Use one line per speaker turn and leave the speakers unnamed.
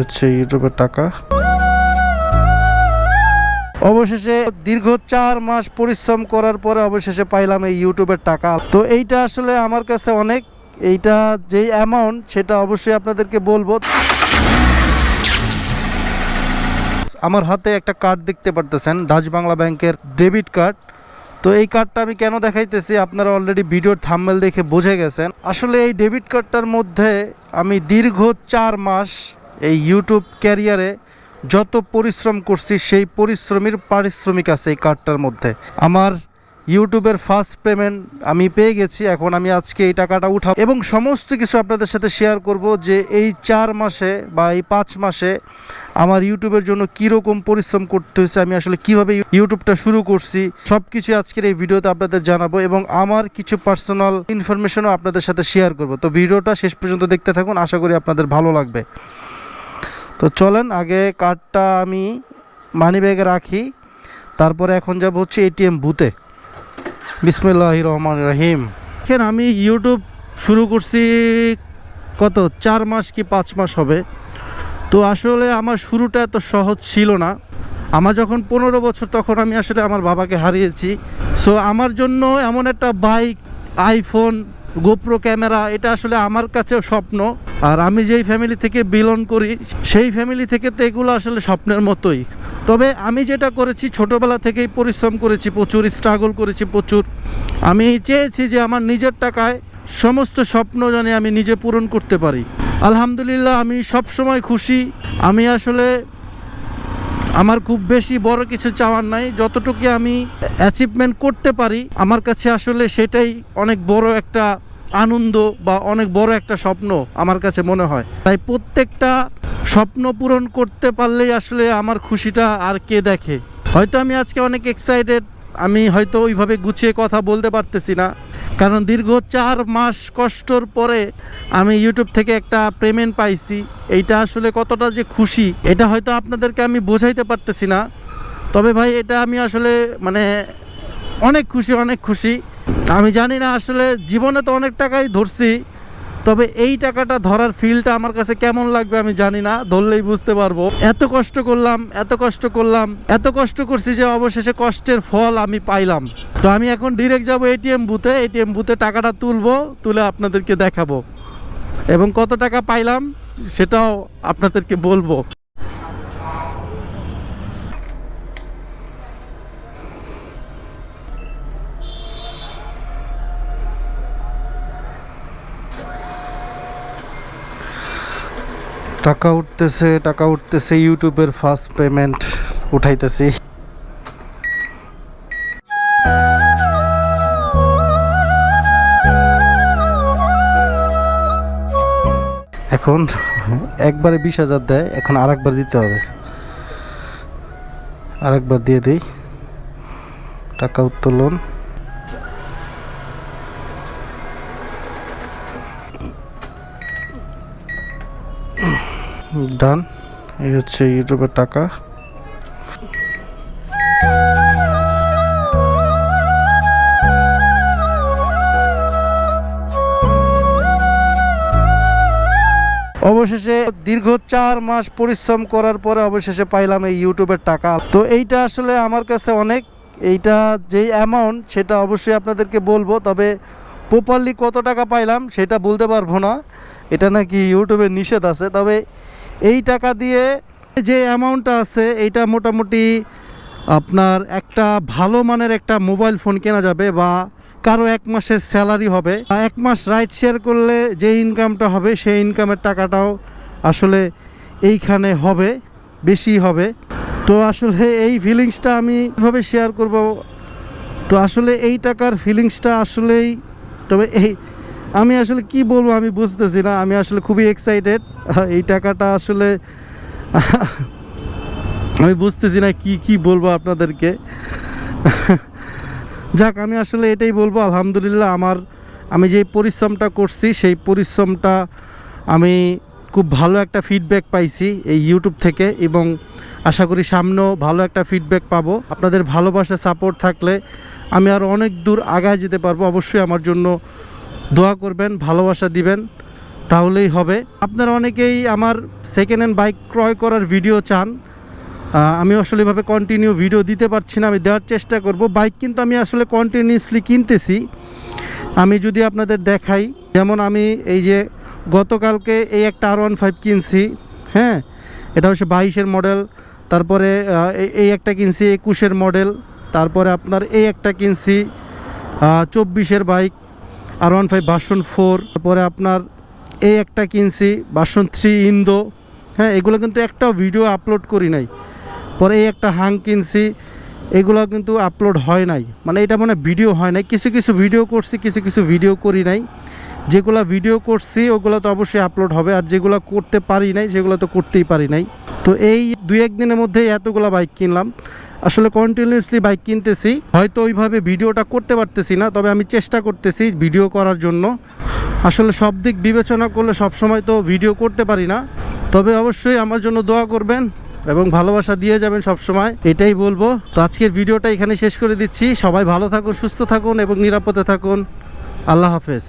হচ্ছে ইউটিউবের টাকা। অবশেষে দীর্ঘ চার মাস পরিশ্রম করার পরে অবশেষে পাইলাম এই ইউটিউবের টাকা। তো এইটা আসলে আমার কাছে অনেক। এইটা যেই অ্যামাউন্ট সেটা অবশ্যই আপনাদেরকে বলব। আমার হাতে একটা কার্ড দেখতে পারতেছেন, ডাচ বাংলা ব্যাংকের ডেবিট কার্ড তো এই কার্ডটা আমি কেন দেখাইতেছি? আপনারা অলরেডি ভিডিওর থাম্বেল দেখে বুঝে গেছেন। আসলে এই ডেবিট কার্ডটার মধ্যে আমি দীর্ঘ চার মাস এই ইউটিউব ক্যারিয়ারে যত পরিশ্রম করছি, সেই পরিশ্রমের পারিশ্রমিক আছে এই কার্ডটার মধ্যে। আমার ইউটিউবের ফার্স্ট পেমেন্ট আমি পেয়ে গেছি, এখন আমি আজকে এই টাকাটা উঠাবো। এবং সমস্ত কিছু আপনাদের সাথে শেয়ার করব যে এই চার মাসে বা এই পাঁচ মাসে আমার ইউটিউবের জন্য কীরকম পরিশ্রম করতে হয়েছে, আমি আসলে কীভাবে ইউটিউবটা শুরু করছি সব কিছু আজকের এই ভিডিওতে আপনাদের জানাব এবং আমার কিছু পার্সোনাল ইনফরমেশনও আপনাদের সাথে শেয়ার করব। তো ভিডিওটা শেষ পর্যন্ত দেখতে থাকুন, আশা করি আপনাদের ভালো লাগবে। তো চলেন, আগে কার্ডটা আমি মানি ব্যাগে রাখি। তারপরে এখন যাব হচ্ছে এটিএম বুথে বিসমিল্লাহ রহমান রহিম। দেখেন আমি ইউটিউব শুরু করছি কত? চার মাস কি পাঁচ মাস হবে। তো আসলে আমার শুরুটা এত সহজ ছিল না। আমার যখন পনেরো বছর, তখন আমি আসলে আমার বাবাকে হারিয়েছি। সো আমার জন্য এমন একটা বাইক আইফোন গোপ্রো ক্যামেরা, এটা আসলে আমার কাছেও স্বপ্ন। আর আমি যেই ফ্যামিলি থেকে বিলং করি, সেই ফ্যামিলি থেকে তো এগুলো আসলে স্বপ্নের মতোই। তবে আমি যেটা করেছি, ছোটোবেলা থেকেই পরিশ্রম করেছি, প্রচুর স্ট্রাগল করেছি, প্রচুর। আমি চেয়েছি যে আমার নিজের টাকায় সমস্ত স্বপ্ন জানি আমি নিজে পূরণ করতে পারি। আলহামদুলিল্লাহ, আমি সব সময় খুশি। আমি আসলে আমার খুব বেশি বড় কিছু চাওয়ার নাই। যতটুকু আমি অ্যাচিভমেন্ট করতে পারি, আমার কাছে আসলে সেটাই অনেক বড় একটা আনন্দ বা অনেক বড় একটা স্বপ্ন আমার কাছে মনে হয়। তাই প্রত্যেকটা স্বপ্ন পূরণ করতে পারলেই আসলে আমার খুশিটা আর কে দেখে। হয়তো আমি আজকে অনেক এক্সাইটেড আমি হয়তো ওইভাবে গুছিয়ে কথা বলতে পারতেছি না। কারণ দীর্ঘ চার মাস কষ্টর পরে আমি ইউটিউব থেকে একটা পেমেন্ট পাইছি। এইটা আসলে কতটা যে খুশি, এটা হয়তো আপনাদেরকে আমি বোঝাইতে পারতেছি না। তবে ভাই, এটা আমি আসলে মানে অনেক খুশি অনেক খুশি। আমি জানি না আসলে জীবনে তো অনেক টাকাই ধরছি। তবে এই টাকাটা ধরার ফিলটা আমার কাছে কেমন লাগবে আমি জানি না, ধরলেই বুঝতে পারব। এত কষ্ট করলাম, এত কষ্ট করলাম, এত কষ্ট করছি যে অবশেষে কষ্টের ফল আমি পাইলাম। তো আমি এখন ডিরেক্ট যাব এটিএম বুথে এটিএম বুথে টাকাটা তুলবো, তুলে আপনাদেরকে দেখাবো। এবং কত টাকা পাইলাম, সেটাও আপনাদেরকে বলব। টাকা উঠতেছে টাকা উঠতেছে, ইউটিউবের ফার্স্ট পেমেন্ট উঠাইতেছি। এখন একবারে বিশ হাজার দেয়, এখন আরেকবার দিতে হবে। আরেকবার দিয়ে দিই। টাকা উত্তোলন। ডান, এই হচ্ছে ইউটিউবের টাকা। অবশেষে দীর্ঘ চার মাস পরিশ্রম করার পরে অবশেষে পাইলাম এই ইউটিউবের টাকা। তো এইটা আসলে আমার কাছে অনেক। এইটা যেই অ্যামাউন্ট সেটা অবশ্যই আপনাদেরকে বলব, তবে প্রপারলি কত টাকা পাইলাম, সেটা বলতে পারব না। এটা নাকি ইউটিউবে নিষেধ আছে, তবে এই টাকা দিয়ে যে অ্যামাউন্টটা আছে, এইটা মোটামুটি আপনার একটা ভালো মানের একটা মোবাইল ফোন কেনা যাবে বা কারও এক মাসের স্যালারি হবে। এক মাস রাইড শেয়ার করলে যে ইনকামটা হবে, সেই ইনকামের টাকাটাও আসলে এইখানে হবে, বেশি হবে। তো আসলে এই ফিলিংসটা আমি কীভাবে শেয়ার করব? তো আসলে এই টাকার ফিলিংসটা আসলেই, তবে এই আমি আসলে কি বলব আমি বুঝতেছি না, আমি আসলে খুবই এক্সাইটেড এই টাকাটা আসলে আমি বুঝতেছি না কি কি বলব আপনাদেরকে। যাক, আমি আসলে এটাই বলব, আলহামদুলিল্লাহ আমার, আমি যে পরিশ্রমটা করছি, সেই পরিশ্রমটা আমি খুব ভালো একটা ফিডব্যাক পাইছি এই ইউটিউব থেকে এবং আশা করি সামনেও ভালো একটা ফিডব্যাক পাবো। আপনাদের ভালোবাসা সাপোর্ট থাকলে আমি আর অনেক দূর আগায় যেতে পারব, অবশ্যই আমার জন্য দোয়া করবেন, ভালোবাসা দিবেন, তাহলেই হবে। আপনারা অনেকেই আমার সেকেন্ড হ্যান্ড বাইক ক্রয় করার ভিডিও চান। আমি আসলে এভাবে কন্টিনিউ ভিডিও দিতে পারছি না, আমি দেওয়ার চেষ্টা করব। বাইক কিন্তু আমি আসলে কন্টিনিউসলি কিনতেছি। আমি যদি আপনাদের দেখাই, যেমন আমি এই যে গতকালকে এই একটা আর ওয়ান ফাইভ কিনছি হ্যাঁ? এটা হচ্ছে বাইশের মডেল তারপরে এই- একটা কিনছি, একুশের মডেল তারপরে আপনার এই একটা কিনছি চব্বিশের bike R one five version four তারপরে আপনার এই একটা কিনছি ভার্সন থ্রি ইন্দো হ্যাঁ এগুলো কিন্তু একটা ভিডিও আপলোড করি নাই। পরে এই একটা হাং কিনছি, এগুলো কিন্তু আপলোড হয় নাই। মানে এটা মানে ভিডিও হয় নাই। কিছু কিছু ভিডিও করছি, কিছু কিছু ভিডিও করি নাই। যেগুলো ভিডিও করছি, ওগুলো তো অবশ্যই আপলোড হবে। আর যেগুলো করতে পারি নাই, সেগুলো তো করতেই পারি নাই। তো এই দুই একদিনের মধ্যে এতগুলো বাইক কিনলাম। আসলে কন্টিনিউসলি বাইক কিনতেছি, হয়তো ওইভাবে ভিডিওটা করতে পারতেছি না, তবে আমি চেষ্টা করতেছি ভিডিও করার জন্য। আসলে সব দিক বিবেচনা করলে সব সময় তো ভিডিও করতে পারি না, তবে অবশ্যই আমার জন্য দোয়া করবেন এবং ভালোবাসা দিয়ে যাবেন সব সময় এটাই বলব। তো আজকের ভিডিওটা এখানে শেষ করে দিচ্ছি, সবাই ভালো থাকুন, সুস্থ থাকুন এবং নিরাপদে থাকুন। আল্লাহ হাফেজ।